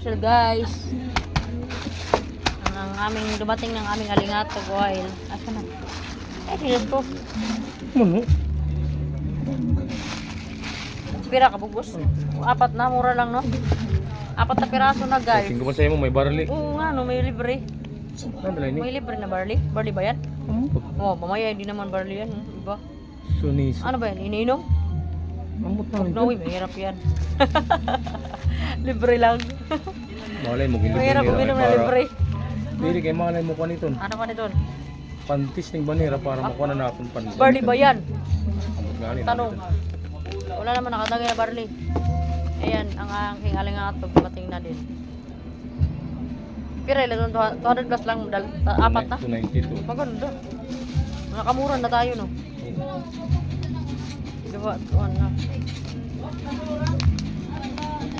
guys. Ang, ang aming dumating ng aming alingatog oil. Asa na? Eh, Diyos ko. Ano? Pira ka bugos. Apat na, mura lang no? Apat na piraso na guys. Tingko pa sa'yo mo, may barley. Oo nga no, may libre. Ni. May libre na barley. Barley ba yan? Oo, mamaya hindi naman barley yan. hmm, Diba? Sunis. Ano ba yan? Iniinom? Ambot na rin. No, uy, mahirap yan. libre lang. Malay mo, gindi mahirap uminom na libre. Dili kay malay mo kanito. Ano ka nito? Pantis ning banira para makuha na natin pan. Barley ba yan? Tanong. Wala naman nakatagay na barley. Ayan, ang aking alingatog dumating na din. Pira ilan doon? 200 plus lang, dal, apat na. 292. Maganda. Nakamura na tayo, no? Diba? Ano na.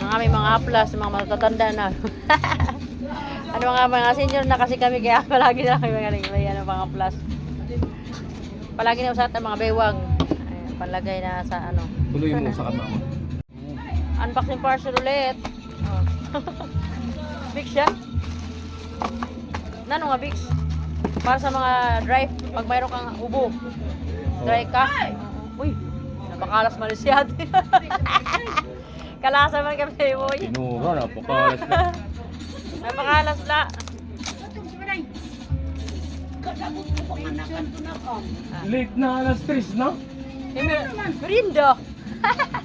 Ang aming mga aplas, mga matatanda na. ano mga mga senior na kasi kami, kaya palagi na kami mga may ano, mga aplas. Palagi na usahat ang mga bewang. Ayan, palagay na sa ano. Tuloy mo sa kama mo. Unboxing parcel ulit. Oh. Big siya. Nano nga Bix? Para sa mga dry, pag mayroon kang ubo. Dry ka. Uy, napakalas malis yan. Kalasa man kami sa'yo, boy. Tinura na, pakalas na. Napakalas na. Late na alas 3 na. Eh, mer- merienda.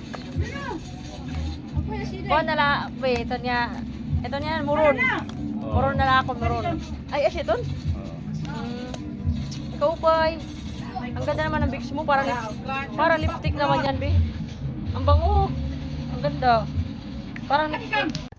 Kuha na la, wait, ito niya. Ito niya, muron. Muron na lang ako, muron. Ay, as ito? Mm, ikaw ba? Ang ganda naman ng bigs mo, parang lips, parang lipstick naman yan, be. Ang bango. Ang ganda. Parang lipstick.